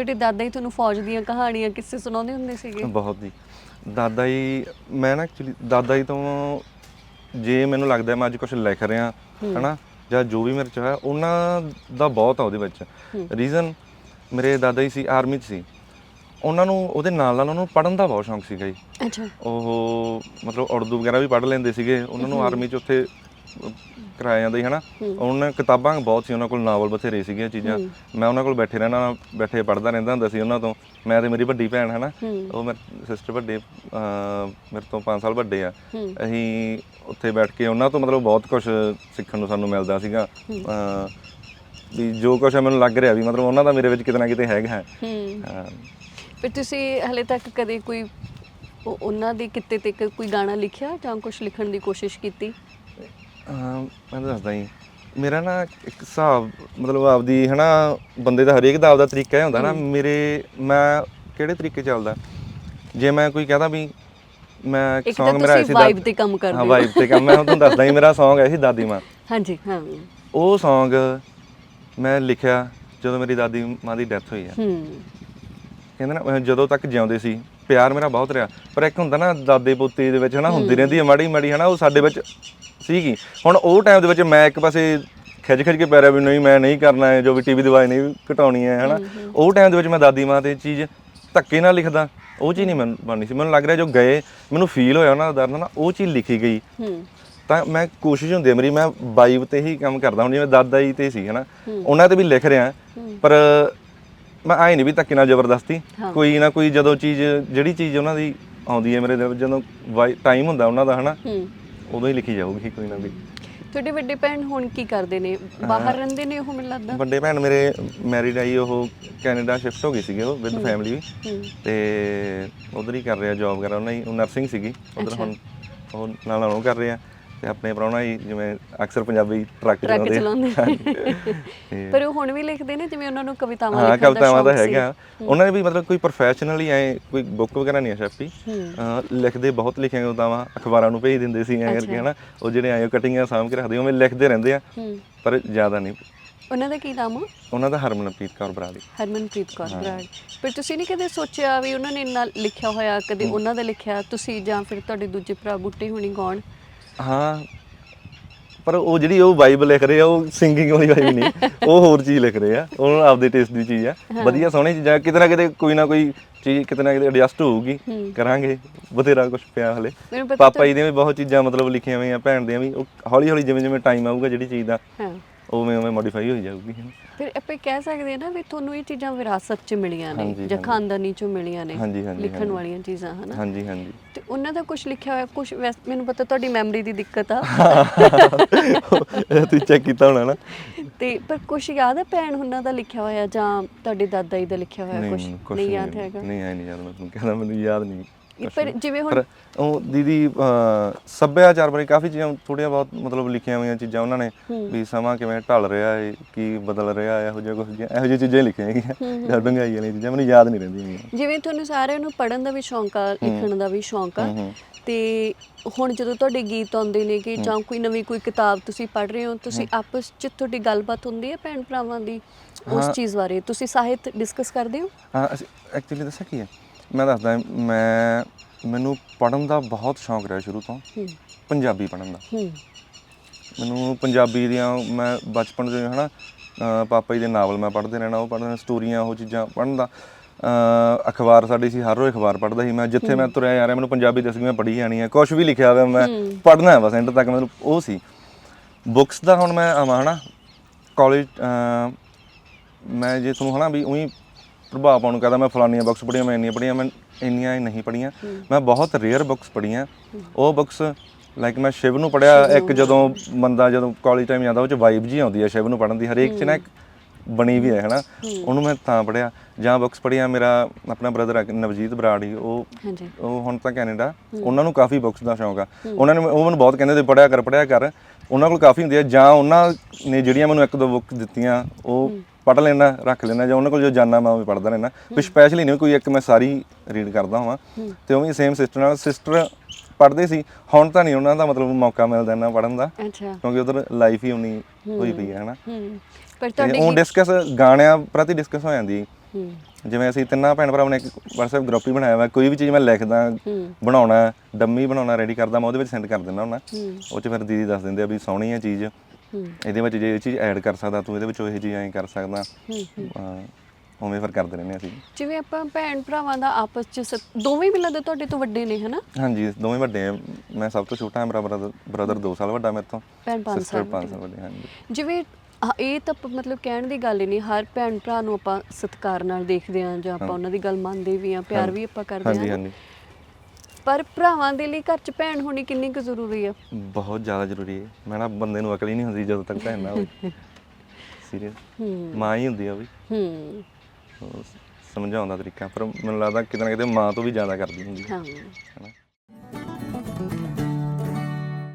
ਤੁਹਾਡੇ ਦਾਦਾ ਹੀ ਤੁਹਾਨੂੰ ਫੌਜ ਦੀਆਂ ਕਹਾਣੀਆਂ ਕਿੱਸੇ ਸੁਣਾਉਂਦੇ ਹੁੰਦੇ ਸੀਗੇ? ਬਹੁਤ ਜੀ। ਦਾਦਾ ਜੀ ਮੈਂ ਨਾ ਐਕਚੁਅਲੀ ਦਾਦਾ ਜੀ ਤੋਂ ਜੇ ਮੈਨੂੰ ਲੱਗਦਾ ਮੈਂ ਅੱਜ ਕੁਝ ਲਿਖ ਰਿਹਾ ਹਨਾ ਜਾਂ ਜੋ ਵੀ ਮੇਰੇ ਚ ਹੋਇਆ ਉਹਨਾਂ ਦਾ ਬਹੁਤ ਆ ਉਹਦੇ ਵਿੱਚ। ਰੀਜ਼ਨ ਮੇਰੇ ਦਾਦਾ ਜੀ ਸੀ ਆਰਮੀ 'ਚ ਸੀ। ਉਹਨਾਂ ਨੂੰ ਉਹਦੇ ਨਾਲ ਨਾਲ ਉਹਨੂੰ ਪੜਨ ਦਾ ਬਹੁਤ ਸ਼ੌਂਕ ਸੀਗਾ ਜੀ। ਅੱਛਾ। ਉਹ ਮਤਲਬ ਉਰਦੂ ਵਗੈਰਾ ਵੀ ਪੜ੍ਹ ਲੈਂਦੇ ਸੀਗੇ। ਉਹਨਾਂ ਨੂੰ ਆਰਮੀ 'ਚ ਉੱਥੇ ਕਰਾਇਆ ਜਾਂਦਾ ਸੀ ਹਨਾ? ਉਹਨਾਂ ਕਿਤਾਬਾਂ ਬਹੁਤ ਸੀ ਉਹਨਾਂ ਕੋਲ ਨਾਵਲ ਬਥੇਰੇ ਸੀਗੀਆਂ ਚੀਜ਼ਾਂ। ਮੈਂ ਉਹਨਾਂ ਕੋਲ ਬੈਠੇ ਰਹਿਣਾ ਬੈਠੇ ਪੜ੍ਹਦਾ ਰਹਿੰਦਾ ਹੁੰਦਾ ਸੀ ਉਹਨਾਂ ਤੋਂ। ਮੈਂ ਤੇ ਮੇਰੀ ਵੱਡੀ ਭੈਣ ਹਨਾ? ਉਹ ਮੇਰੇ ਸਿਸਟਰ ਵੱਡੇ ਮੇਰੇ ਤੋਂ 5 ਸਾਲ ਵੱਡੇ ਆ। ਅਸੀਂ ਉੱਥੇ ਬੈਠ ਕੇ ਉਹਨਾਂ ਤੋਂ ਮਤਲਬ ਬਹੁਤ ਕੁਝ ਸਿੱਖਣ ਨੂੰ ਸਾਨੂੰ ਮਿਲਦਾ ਸੀਗਾ। ਵੀ ਜੋ ਕੁਝ ਮੈਨੂੰ ਲੱਗ ਰਿਹਾ ਵੀ ਮਤਲਬ ਉਹਨਾਂ ਦਾ ਮੇਰੇ ਵਿੱਚ ਕਿਤੇ ਨਾ ਕਿਤੇ ਹੈਗਾ। ਹੂੰ। ਫਿਰ ਤੁਸੀਂ ਹਲੇ ਤੱਕ ਕਦੇ ਕੋਈ ਉਹ- ਉਹਨਾਂ ਦੇ ਕਿੱਤੇ ਤੇ ਕੋਈ ਗਾਣਾ ਲਿਖਿਆ ਜਾਂ ਕੁਝ ਲਿਖਣ ਦੀ ਕੋਸ਼ਿਸ਼ ਕੀਤੀ? ਹਾਂ ਮੈਂ ਦੱਸਦਾ ਜੀ। ਮੇਰਾ ਨਾ ਇੱਕ ਹਿਸਾਬ ਮਤਲਬ ਆਪਦੀ ਹਨਾ ਬੰਦੇ ਦਾ ਹਰੇਕ ਦਾ ਆਪਦਾ ਤਰੀਕਾ ਹੀ ਹੁੰਦਾ ਨਾ ਮੇਰੇ ਮੈਂ ਕਿਹੜੇ ਤਰੀਕੇ ਚੱਲਦਾ? ਜੇ ਮੈਂ ਕੋਈ ਕਹਦਾ ਵੀ ਮੈਂ ਇੱਕ ਤਾਂ Song ਮੇਰਾ ਤੁਸੀਂ ਸੀ vibe ਤੇ ਕੰਮ ਕਰਦੇ ਹਾਂ ਹੋ। ਵਾਈਬ ਤੇ ਕੰਮ ਮੈਂ ਤੁਹਾਨੂੰ ਦੱਸਦਾ ਜੀ ਮੇਰਾ Song ਆਇਆ ਸੀ ਦਾਦੀ ਮਾਂ। ਹਾਂਜੀ ਹਾਂ। ਉਹ Song ਮੈਂ ਲਿਖਿਆ ਜਦੋਂ ਮੇਰੀ ਦਾਦੀ ਮਾਂ ਦੀ ਡੈਥ ਹੋਈ ਆ। ਹੂੰ। ਕਹਿੰਦੇ ਨਾ ਅਹ ਜਦੋਂ ਤੱਕ ਜਿਉਂਦੇ ਸੀ ਪਿਆਰ ਮੇਰਾ ਬਹੁਤ ਰਿਹਾ। ਪਰ ਇੱਕ ਹੁੰਦਾ ਨਾ ਦਾਦੇ ਪੋਤੇ ਦੇ ਵਿੱਚ ਹਨਾ ਹੁੰਦੀ ਰਹਿੰਦੀ ਹੈ ਮਾੜੀ ਮਾੜੀ ਹਨਾ ਉਹ ਸਾਡੇ ਵਿੱਚ ਸੀਗੀ। ਹੁਣ ਉਹ ਟਾਈਮ ਦੇ ਵਿੱਚ ਮੈਂ ਇੱਕ ਪਾਸੇ ਖਿੱਚ ਖਿੱਚ ਕੇ ਪੈ ਰਿਹਾ ਵੀ ਨਹੀਂ ਮੈਂ ਨਹੀਂ ਕਰਨਾ ਹੈ ਜੋ ਵੀ ਟੀਵੀ ਦੀ ਆਵਾਜ਼ ਨਹੀਂ ਘਟਾਉਣੀ ਹੈ ਹਨਾ। ਉਹ ਟਾਈਮ ਦੇ ਵਿੱਚ ਮੈਂ ਦਾਦੀ ਮਾਂ ਤੇ ਚੀਜ਼ ਧੱਕੇ ਨਾਲ ਲਿਖਦਾ। ਉਹ ਚੀਜ਼ ਨਹੀਂ ਮੈਨੂੰ ਬਣਨੀ ਸੀ। ਮੈਨੂੰ ਲੱਗ ਰਿਹਾ ਜੋ ਗਏ ਮੈਨੂੰ ਫੀਲ ਹੋਇਆ ਉਹਨਾਂ ਦਾ ਦਰਦ ਨਾ ਉਹ ਚੀਜ਼ ਲਿਖੀ ਗਈ। ਹੂੰ। ਤਾਂ ਮੈਂ ਕੋਸ਼ਿਸ਼ ਹੁੰਦੀ ਹੈ ਮੇਰੀ ਮੈਂ ਵਾਈਬ ਤੇ ਹੀ ਕੰਮ ਕਰਦਾ ਹੁਣ ਜਿਵੇਂ ਦਾਦਾ ਜੀ ਤੇ ਸੀ ਹਨਾ। ਉਹਨਾਂ ਤੇ ਵੀ ਲਿਖ ਰਿਹਾ ਪਰ ਮੈਂ ਆਏ ਨਹੀਂ ਵੀ ਧੱਕੇ ਨਾਲ ਜ਼ਬਰਦਸਤੀ। ਕੋਈ ਨਾ ਕੋਈ ਜਦੋਂ ਚੀਜ਼ ਜਿਹੜੀ ਚੀਜ਼ ਉਹਨਾਂ ਦੀ ਆਉਂਦੀ ਹੈ ਮੇਰੇ ਦਿਲ ਵਿੱਚ ਜਦੋਂ ਟਾਈਮ ਹੁੰਦਾ ਉਹਨਾਂ ਦਾ ਹਨਾ। ਹੂੰ। ਉਦੋਂ ਹੀ ਲਿਖੀ ਜਾਊਗੀ ਕੋਈ ਨਾ ਕੋਈ। ਤੁਹਾਡੇ ਵੱਡੇ ਭੈਣ ਹੁਣ ਕੀ ਕਰਦੇ ਨੇ? ਬਾਹਰ ਰਹਿੰਦੇ ਨੇ ਉਹ ਮੈਨੂੰ ਲੱਗਦਾ। ਵੱਡੇ ਭੈਣ ਮੇਰੇ ਮੈਰਿਡ ਆਈ ਉਹ ਕੈਨੇਡਾ ਸ਼ਿਫਟ ਹੋ ਗਈ ਸੀਗੇ ਉਹ ਵਿਦ ਫੈਮਿਲੀ ਵੀ ਤੇ ਉਧਰ ਹੀ ਕਰ ਰਿਹਾ ਜੌਬ ਵਗੈਰਾ ਉਹਨਾਂ ਉਹ ਨਰਸਿੰਗ ਸੀਗੀ। ਉਧਰ ਹੁਣ ਉਹ ਨਾਲ ਨਾਲ ਉਹ ਕਰ ਰਹੇ। ਤੇ ਆਪਣੇ ਪ੍ਰਾਹੁਣਾ ਹੀ ਜਿਵੇਂ ਅਕਸਰ ਪੰਜਾਬੀ ਟਰੱਕ ਟਰੱਕ ਚਲਾਉਂਦੇ ਪਰ ਉਹ ਹੁਣ ਵੀ ਲਿਖਦੇ ਨੇ ਜਿਵੇਂ ਉਹਨਾਂ ਨੂੰ ਕਵਿਤਾਵਾਂ ਹਾਂ ਲਿਖਣ ਦਾ ਕਵਿਤਾਵਾਂ ਦਾ ਸ਼ੌਕ ਸੀ। ਹੈਗਾ ਉਹਨਾਂ ਨੇ ਵੀ ਮਤਲਬ ਕੋਈ ਪ੍ਰੋਫੈਸ਼ਨਲੀ ਐ ਕੋਈ ਬੁੱਕ ਵਗੈਰਾ ਨਹੀਂ ਛਾਪੀ। ਅਹ ਲਿਖਦੇ ਬਹੁਤ ਲਿਖੀਆਂ ਕਵਿਤਾਵਾਂ ਅਖਬਾਰਾਂ ਨੂੰ ਭੇਜ ਦਿੰਦੇ ਸੀ ਐ ਕਰਕੇ ਹਨਾ। ਉਹ ਜਿਹੜੇ ਆਏ ਕਟਿੰਗਾਂ ਸਾਂਭ ਕੇ ਰੱਖਦੇ ਉਵੇਂ ਲਿਖਦੇ ਰਹਿੰਦੇ ਆ। ਹੂੰ। ਪਰ ਜ਼ਿਆਦਾ ਨਹੀਂ। ਉਹਨਾਂ ਦਾ ਕੀ ਨਾਮ ਆ? ਉਹਨਾਂ ਦਾ ਹਰਮਨਪ੍ਰੀਤ ਕੌਰ ਬਰਾੜੀ ਹਰਮਨਪ੍ਰੀਤ ਕੌਰ ਬਰਾੜ। ਪਰ ਤੁਸੀਂ ਨਹੀਂ ਕਦੇ ਸੋਚਿਆ ਵੀ ਉਹਨਾਂ ਨੇ ਇੰਨਾ ਲਿਖਿਆ ਹੋਇਆ ਕਦੇ ਉਹਨਾਂ ਦਾ ਲਿਖਿਆ? ਤੁਸੀਂ ਜਾਂ ਫਿਰ ਤੁਹਾਡੇ ਦੂਜੇ ਭਰਾ ਬੁੱਟੇ ਹੋਣੀ ਗਾਉਣ ਹਾਂ। ਪਰ ਉਹ ਜਿਹੜੀ ਉਹ ਵਾਈਬ ਲਿਖ ਰਹੇ ਆ ਉਹ ਸਿੰਗਿੰਗ ਵਾਲੀ ਵਾਈਬ ਨਹੀਂ। ਉਹ ਹੋਰ ਚੀਜ਼ ਲਿਖ ਰਹੇ ਆ। ਉਹ ਆਪਦੇ ਟੇਸਟ ਦੀ ਚੀਜ਼ ਆ। ਵਧੀਆ ਸੋਹਣੀ ਚੀਜ਼ਾਂ ਕਿਤੇ ਨਾ ਕਿਤੇ ਕੋਈ ਨਾ ਕੋਈ ਚੀਜ਼ ਕਿਤੇ ਨਾ ਕਿਤੇ ਐਡਜਸਟ ਹੋਊਗੀ। ਕਰਾਂਗੇ। ਬਥੇਰਾ ਕੁਝ ਪਿਆ ਹਲੇ। ਪਾਪਾ ਜੀ ਦੀਆਂ ਵੀ ਬਹੁਤ ਚੀਜ਼ਾਂ ਮਤਲਬ ਲਿਖੀਆਂ ਹੋਈਆਂ ਭੈਣ ਦੀਆਂ ਵੀ। ਉਹ ਹੌਲੀ ਹੌਲੀ ਜਿਵੇਂ ਜਿਵੇਂ ਟਾਈਮ ਆਊਗਾ ਜਿਹੜੀ ਚੀਜ਼ ਦਾ ਉਵੇਂ ਉਵੇਂ ਮੋਡੀਫਾਈ ਹੋਈ ਜਾਊਗੀ। ਫਿਰ ਆਪਾਂ ਕਹਿ ਸਕਦੇ ਹਾਂ ਨਾ ਵੀ ਤੁਹਾਨੂੰ ਇਹ ਚੀਜ਼ਾਂ ਵਿਰਾਸਤ 'ਚ ਮਿਲੀਆਂ ਨੇ ਜਾਂ। ਖਾਨਦਾਨੀ 'ਚੋਂ ਮਿਲੀਆਂ ਨੇ ਲਿਖਣ। ਵਾਲੀਆਂ ਚੀਜ਼ਾਂ ਹਨਾ? ਹਾਂਜੀ ਹਾਂਜੀ। ਉਹਨਾਂ ਦਾ ਕੁਝ ਲਿਖਿਆ ਹੋਇਆ ਕੁਝ ਮੈਨੂੰ ਪਤਾ ਤੁਹਾਡੀ ਮੈਮਰੀ ਦੀ ਦਿੱਕਤ ਆ। ਇਹ ਤੁਸੀਂ ਚੈੱਕ ਕੀਤਾ ਹੋਣਾ ਨਾ। ਤੇ ਪਰ ਕੁਝ ਯਾਦ ਹੈ ਭੈਣ ਉਹਨਾਂ ਦਾ ਲਿਖਿਆ ਹੋਇਆ ਜਾਂ ਤੁਹਾਡੇ ਦਾਦਾ ਜੀ ਦਾ ਲਿਖਿਆ ਹੋਇਆ ਕੁਝ ਨਹੀਂ ਯਾਦ ਹੈਗਾ? ਨਹੀਂ ਆਈ ਨਹੀਂ ਯਾਦ ਮੈਂ ਤੁਹਾਨੂੰ ਕਹਿੰਦਾ ਮੈਨੂੰ ਯਾਦ ਨਹੀਂ। ਪਰ। ਜਿਵੇਂ ਹੁਣ ਉਹ ਦੀਦੀ ਸੱਭਿਆਚਾਰ ਬਾਰੇ ਕਾਫੀ ਚੀਜ਼ਾਂ ਥੋੜੀਆਂ ਬਹੁਤ ਮਤਲਬ ਲਿਖੀਆਂ ਹੋਈਆਂ ਚੀਜ਼ਾਂ ਉਹਨਾਂ ਨੇ ਵੀ ਸਮਾਂ ਕਿਵੇਂ ਢਲ ਰਿਹਾ ਹੈ ਕੀ ਬਦਲ ਰਿਹਾ ਹੈ ਇਹੋ ਜਿਹਾ ਕੁਝ ਇਹੋ ਜਿਹੀਆਂ ਚੀਜ਼ਾਂ ਲਿਖੀਆਂ ਹੈਗੀਆਂ। ਜਾਂ ਡੰਗਾਈ ਵਾਲੀਆਂ ਚੀਜ਼ਾਂ ਮੈਨੂੰ ਯਾਦ ਨਹੀਂ ਰਹਿੰਦੀਆਂ। ਜਿਵੇਂ ਤੁਹਾਨੂੰ ਸਾਰਿਆਂ ਨੂੰ ਪੜ੍ਹਨ ਦਾ ਵੀ ਸ਼ੌਂਕ ਆ ਲਿਖਣ ਦਾ ਵੀ ਸ਼ੌਂਕ ਆ ਤੇ ਹੁਣ ਜਦੋਂ ਤੁਹਾਡੇ ਗੀਤ ਆਉਂਦੇ ਨੇ ਕਿ ਜਾਂ ਕੋਈ ਨਵੀਂ ਕੋਈ ਕਿਤਾਬ ਤੁਸੀਂ ਪੜ੍ਹ ਰਹੇ ਹੋ ਤੁਸੀਂ ਆਪਸ ਚ ਤੁਹਾਡੀ ਗੱਲਬਾਤ ਹੁੰਦੀ ਹੈ ਭੈਣ ਭਰਾਵਾਂ ਦੀ ਉਸ ਚੀਜ਼ ਬਾਰੇ? ਤੁਸੀਂ ਸਾਹਿਤ ਡਿਸਕਸ ਕਰਦੇ ਹੋ? ਹਾਂ ਐਕਚੁਅਲੀ ਦੱਸਾਂ ਕੀ ਹੈ? ਮੈਂ ਦੱਸਦਾ ਮੈਂ ਮੈਨੂੰ ਪੜਨ ਦਾ ਬਹੁਤ ਸ਼ੌਂਕ ਰਿਹਾ ਸ਼ੁਰੂ ਤੋਂ। ਪੰਜਾਬੀ ਪੜਨ ਦਾ। ਮੈਨੂੰ ਪੰਜਾਬੀ ਦੀਆਂ ਮੈਂ ਬਚਪਨ ਤੋਂ ਹਨਾ ਪਾਪਾ ਜੀ ਦੇ ਨਾਵਲ ਮੈਂ ਪੜ੍ਹਦੇ ਰਹਿਣਾ ਉਹ ਪੜ੍ਹਨਾ ਸਟੋਰੀਆਂ ਉਹ ਚੀਜ਼ਾਂ ਪੜ੍ਹਨ ਦਾ। ਅਖਬਾਰ ਸਾਡੀ ਸੀ ਹਰ ਰੋਜ਼ ਅਖਬਾਰ ਪੜ੍ਹਦਾ ਸੀ। ਮੈਂ ਜਿੱਥੇ ਮੈਂ ਤੁਰਿਆ ਜਾ ਰਿਹਾ ਮੈਨੂੰ ਪੰਜਾਬੀ ਦੱਸੀ ਮੈਂ ਪੜ੍ਹੀ ਜਾਣੀ ਹੈ ਕੁਝ ਵੀ ਲਿਖਿਆ ਹੋਇਆ ਮੈਂ ਪੜ੍ਹਨਾ ਹੈ ਬਸ ਐਂਡ ਤੱਕ ਮੈਨੂੰ ਉਹ ਸੀ। ਬੁੱਕਸ ਦਾ ਹੁਣ ਮੈਂ ਆਵਾਂ ਹਨਾ। ਕਾਲਜ ਮੈਂ ਜੇ ਤੁਹਾਨੂੰ ਹਨਾ ਵੀ ਉਹੀ ਪ੍ਰਭਾਵ ਪਾਉਣ ਨੂੰ ਕਹਦਾ ਮੈਂ ਫਲਾਨੀਆਂ ਬੁੱਕਸ ਪੜ੍ਹੀਆਂ ਮੈਂ ਇੰਨੀਆਂ ਪੜ੍ਹੀਆਂ ਮੈਂ ਇੰਨੀਆਂ ਹੀ ਨਹੀਂ ਪੜ੍ਹੀਆਂ। ਮੈਂ ਬਹੁਤ ਰੇਅਰ ਬੁੱਕਸ ਪੜ੍ਹੀਆਂ। ਉਹ ਬੁੱਕਸ ਲਾਈਕ ਮੈਂ ਸ਼ਿਵ ਨੂੰ ਪੜ੍ਹਿਆ ਇੱਕ ਜਦੋਂ ਬੰਦਾ ਜਦੋਂ ਕਾਲਜ ਟਾਈਮ ਜਾਂਦਾ ਉਹ ਚ ਵਾਈਬ ਜੀ ਆਉਂਦੀ ਹੈ ਸ਼ਿਵ ਨੂੰ ਪੜ੍ਹਨ ਦੀ ਹਰੇਕ ਚ ਨਾ ਇੱਕ ਬਣੀ ਵੀ ਹੈ ਹਨਾ? ਉਹਨੂੰ ਮੈਂ ਤਾਂ ਪੜ੍ਹਿਆ। ਜਾਂ ਬੁੱਕਸ ਪੜ੍ਹੀਆਂ ਮੇਰਾ ਆਪਣਾ ਬ੍ਰਦਰ ਨਵਜੀਤ ਬਰਾੜੀ ਉਹ ਹਾਂਜੀ। ਉਹ ਹੁਣ ਤਾਂ ਕੈਨੇਡਾ। ਉਹਨਾਂ ਨੂੰ ਕਾਫੀ ਬੁੱਕਸ ਦਾ ਸ਼ੌਂਕ ਆ। ਉਹਨਾਂ ਨੇ ਉਹ ਮੈਨੂੰ ਬਹੁਤ ਕਹਿੰਦੇ ਤੇ ਪੜਿਆ ਕਰ ਪੜਿਆ ਕਰ। ਉਹਨਾਂ ਕੋਲ ਕਾਫੀ ਹੁੰਦੀ ਆ ਜਾਂ ਉਹਨਾਂ ਨੇ ਜਿਹੜੀਆਂ ਮੈਨੂੰ ਇੱਕ ਦੋ ਬੁੱਕ ਦਿੱਤੀਆਂ ਉਹ ਪੜ੍ਹ ਲੈਣਾ ਰੱਖ ਲੈਣਾ ਜਾਂ ਉਹਨਾਂ ਕੋਲ ਜੋ ਜਾਣਾ ਮੈਂ ਉਹ ਵੀ ਪੜ੍ਹਦਾ ਰਹਿਣਾ ਕੋਈ ਸਪੈਸ਼ਲੀ ਨਹੀਂ ਕੋਈ ਇੱਕ ਮੈਂ ਸਾਰੀ ਰੀਡ ਕਰਦਾ ਹਾਂ। ਤੇ ਉਹ ਵੀ ਸੇਮ ਸਿਸਟਰ ਨਾਲ ਸਿਸਟਰ ਪੜ੍ਹਦੇ ਸੀ। ਹੁਣ ਤਾਂ ਨਹੀਂ ਉਹਨਾਂ ਦਾ ਮਤਲਬ ਮੌਕਾ ਮਿਲਦਾ ਇੰਨਾ ਪੜ੍ਹਨ ਦਾ। ਅੱਛਾ। ਕਿਉਂਕਿ ਉਧਰ ਲਾਈਫ ਹੀ ਉਨੀ ਹੋਈ ਪਈ ਹੈ ਹਨਾ। ਹੂੰ। ਪਰ ਤੁਹਾਡੇ ਉਹ ਡਿਸਕਸ ਗਾਣਿਆਂ ਪ੍ਰਤੀ ਡਿਸਕਸ ਹੋ ਜਾਂਦੀ। ਹੂੰ। ਜਿਵੇਂ ਅਸੀਂ ਤਿੰਨਾਂ ਭੈਣ ਭਰਾਵਾਂ ਨੇ ਇੱਕ WhatsApp ਗਰੁੱਪ ਹੀ ਬਣਾਇਆ ਹੋਇਆ ਕੋਈ ਵੀ ਚੀਜ਼ ਮੈਂ ਲਿਖਦਾ ਹੂੰ। ਬਣਾਉਣਾ ਡੰਮੀ ਬਣਾਉਣਾ ਰੈਡੀ ਕਰਦਾ ਮੈਂ ਉਹਦੇ ਵਿੱਚ ਸੈਂਡ ਕਰ ਦਿੰਦਾ ਹੁੰਦਾ। ਹੂੰ। ਉਹ ਚ ਫਿਰ ਦੀਦੀ ਦੱਸ ਦਿੰਦੇ ਆ ਵੀ ਸੋਹਣੀ ਆ ਚੀਜ਼। ਹੂੰ ਇਹਦੇ ਵਿੱਚ ਜੇ ਇਹ ਚੀਜ਼ ਐਡ ਕਰ ਸਕਦਾ ਤੂੰ ਇਹਦੇ ਵਿੱਚ ਇਹ ਚੀਜ਼ ਐਂ ਕਰ ਸਕਦਾ। ਹੂੰ ਉਵੇਂ ਫਿਰ ਕਰਦੇ ਰਹਿੰਦੇ ਅਸੀਂ। ਜਿਵੇਂ ਆਪਾਂ ਭੈਣ ਭਰਾਵਾਂ ਦਾ ਆਪਸ ਚ ਸਤ- ਦੋਵੇਂ ਮਿਲਾਂ ਦੇ ਤੁਹਾਡੇ ਤੋਂ ਵੱਡੇ ਨੇ ਹਨਾ? ਹਾਂਜੀ ਦੋਵੇਂ ਵੱਡੇ ਆ। ਮੈਂ ਸਭ ਤੋਂ ਛੋਟਾ ਹਾਂ ਮੇਰਾ ਬ੍ਰਦਰ ਬ੍ਰਦਰ 2 ਸਾਲ ਵੱਡਾ ਮੇਰੇ ਤੋਂ। ਭੈਣ 5 ਸਿਸਟਰ ਸਾਲ 5 ਸਾਲ ਵੱਡੇ ਹਾਂਜੀ। ਜਿਵੇਂ ਇਹ ਤਾਂ ਪ- ਮਤਲਬ ਕਹਿਣ ਦੀ ਗੱਲ ਹੀ ਨਹੀਂ ਹਰ ਭੈਣ ਭਰਾ ਨੂੰ ਆਪਾਂ ਸਤਿਕਾਰ ਨਾਲ ਦੇਖਦੇ ਹਾਂ ਜਾਂ ਆਪਾਂ ਉਹਨਾਂ ਦੀ ਗੱਲ ਮੰਨਦੇ ਵੀ ਹਾਂ ਪਿਆਰ ਵੀ ਆਪਾਂ ਕਰਦੇ ਹਾਂਜੀ ਹਾਂ ਹਾਂਜੀ। ਪਰ ਭਰਾਵਾਂ ਦੇ ਲਈ ਘਰ 'ਚ ਭੈਣ ਹੋਣੀ ਕਿੰਨੀ ਕੁ ਜ਼ਰੂਰੀ ਆ? ਬਹੁਤ ਜ਼ਿਆਦਾ ਜ਼ਰੂਰੀ ਹੈ। ਮੈਂ ਨਾ ਬੰਦੇ ਨੂੰ ਅਕਲ ਹੀ ਨਹੀਂ ਹੁੰਦੀ ਜਦੋਂ ਤੱਕ ਭੈਣ ਨਾ ਹੋਵੇ। ਸੀਰੀਅਸ ਮਾਂ ਹੀ ਹੁੰਦੀ ਆ ਵੀ। ਹੂੰ। ਉਹ ਸਮਝਾਉਣ ਦਾ ਤਰੀਕਾ ਪਰ ਮੈਨੂੰ ਲੱਗਦਾ ਕਿਤੇ ਨਾ ਕਿਤੇ ਮਾਂ ਤੋਂ ਵੀ ਜ਼ਿਆਦਾ ਕਰਦੀ ਹੁੰਦੀ ਹੈ ਹਾਂ। ਹਨਾ?